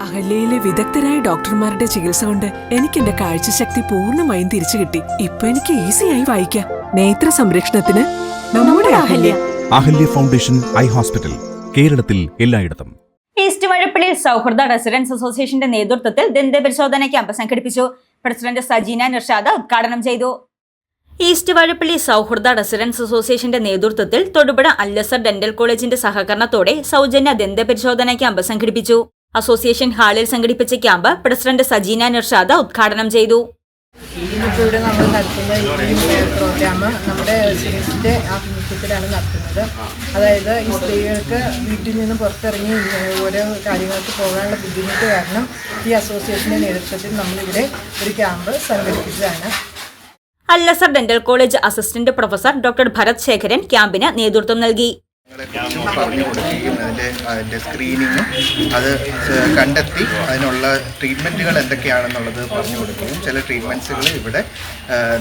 അഹല്യയിലെ വിദഗ്ധരായ ഡോക്ടർമാരുടെ ചികിത്സ കൊണ്ട് എനിക്ക് എന്റെ കാഴ്ചശക്തി പൂർണമായും തിരിച്ചു കിട്ടി. ഇപ്പൊ എനിക്ക് ഈസിയായി വായിക്കാം. നേത്ര സംരക്ഷണത്തിന് നമ്മുടെ Ahalya. Ahalya. Foundation eye hospital കേരളത്തിൽ എല്ലായിടത്തും. ഈസ്റ്റ് വഴപ്പള്ളിയിൽ സൗഹൃദ റെസിഡൻസ് അസോസിയേഷന്റെ നേതൃത്വത്തിൽ ദന്തപരിശോധന ക്യാമ്പ് സംഘടിപ്പിച്ചു. പ്രസിഡന്റ് സജീന നിർഷാദ ഉദ്ഘാടനം ചെയ്തു. ഈസ്റ്റ് വാഴപ്പള്ളി സൗഹൃദ റെസിഡൻസ് അസോസിയേഷന്റെ നേതൃത്വത്തിൽ തൊടുപുഴ അല്ലസർ ഡെന്റൽ കോളേജിന്റെ സഹകരണത്തോടെ സൗജന്യ ദന്തപരിശോധന ക്യാമ്പ് സംഘടിപ്പിച്ചു. അസോസിയേഷൻ ഹാളിൽ സംഘടിപ്പിച്ച ക്യാമ്പ് പ്രസിഡന്റ് സജീന നിർഷാദ ഉദ്ഘാടനം ചെയ്തു. ഇവിടെ നമ്മൾ നടത്തുന്ന ഈ പ്രോഗ്രാം നമ്മുടെ സിനിസിന്റെ ആഭിമുഖ്യത്തിലാണ് നടത്തുന്നത്. അതായത് ഈ സ്ത്രീകൾക്ക് വീട്ടിൽ നിന്ന് പുറത്തിറങ്ങി ഓരോ കാര്യങ്ങൾക്ക് പോകാനുള്ള ബുദ്ധിമുട്ട് കാരണം ഈ അസോസിയേഷന്റെ നേതൃത്വത്തിൽ നമ്മളിവിടെ ഒരു camp സംഘടിപ്പിച്ചതാണ്. Al Azhar dental college assistant professor doctor Bharath Sekharan ക്യാമ്പിന് നേതൃത്വം നൽകി. കുറിച്ചും പറഞ്ഞു കൊടുക്കുകയും അതിന്റെ അതിന്റെ സ്ക്രീനിങ്ങും അത് കണ്ടെത്തി അതിനുള്ള ട്രീറ്റ്മെന്റുകൾ എന്തൊക്കെയാണെന്നുള്ളത് പറഞ്ഞു കൊടുക്കുകയും ചില ട്രീറ്റ്മെന്റ്സുകൾ ഇവിടെ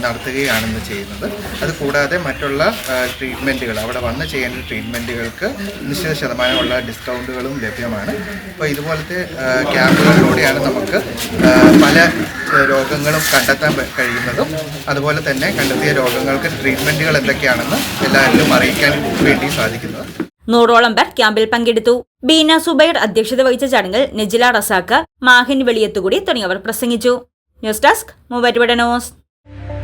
നടത്തുകയാണെന്ന് ചെയ്യുന്നത്. അത് കൂടാതെ മറ്റുള്ള ട്രീറ്റ്മെന്റുകൾ അവിടെ വന്ന് ചെയ്യേണ്ട ട്രീറ്റ്മെന്റുകൾക്ക് നിശ്ചിത ശതമാനമുള്ള ഡിസ്കൗണ്ടുകളും ലഭ്യമാണ്. അപ്പോൾ ഇതുപോലത്തെ ക്യാമ്പുകളിലൂടെയാണ് നമുക്ക് പല രോഗങ്ങളും കണ്ടെത്താൻ കഴിയുന്നതും അതുപോലെ തന്നെ കണ്ടെത്തിയ രോഗങ്ങൾക്ക് ട്രീറ്റ്മെന്റുകൾ എന്തൊക്കെയാണെന്ന് എല്ലാവരിലും അറിയിക്കാൻ വേണ്ടി സാധിക്കുന്നത് നൂറോളം പേർ ക്യാമ്പിൽ പങ്കെടുത്തു. ബീന സുബൈർ അധ്യക്ഷത വഹിച്ച ചടങ്ങിൽ നെജില റസാക്ക് മാഹിൻ വെളിയത്തുകൂടി തുടങ്ങിയവർ പ്രസംഗിച്ചു. News desk Muvattupuzha news.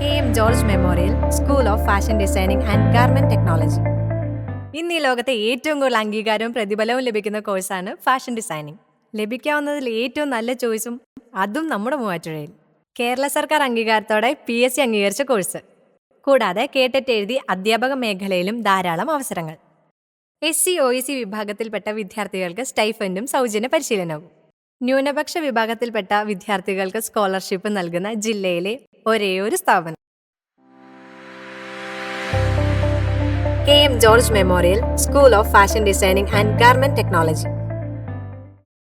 A M George memorial school of fashion designing and garment technology. ഇന്ന് ഈ ലോകത്തെ ഏറ്റവും കൂടുതൽ അംഗീകാരവും പ്രതിഫലവും ലഭിക്കുന്ന കോഴ്സാണ് ഫാഷൻ ഡിസൈനിങ്. ലഭിക്കാവുന്നതിൽ ഏറ്റവും നല്ല ചോയ്സും അതും നമ്മുടെ മൂവാറ്റുപുഴയിൽ. കേരള സർക്കാർ അംഗീകാരത്തോടെ പി എസ് സി അംഗീകരിച്ച കോഴ്സ്. കൂടാതെ കേട്ടിട്ട് എഴുതി അധ്യാപക മേഖലയിലും ധാരാളം അവസരങ്ങൾ. എസ് സി ഒ സി വിഭാഗത്തിൽപ്പെട്ട വിദ്യാർത്ഥികൾക്ക് സ്റ്റൈഫൻഡും സൗജന്യ പരിശീലനവും. ന്യൂനപക്ഷ വിഭാഗത്തിൽപ്പെട്ട വിദ്യാർത്ഥികൾക്ക് സ്കോളർഷിപ്പ് നൽകുന്ന ജില്ലയിലെ ഒരേയൊരു ഒരു സ്ഥാപനം. K. M. George memorial school of fashion designing and garment technology